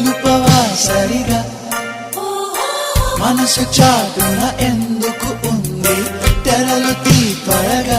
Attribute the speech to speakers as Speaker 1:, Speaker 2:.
Speaker 1: తెలుపవా సరిగా? మనసు చాటున ఎందుకు ఉంది తెరలు తీ త్వరగా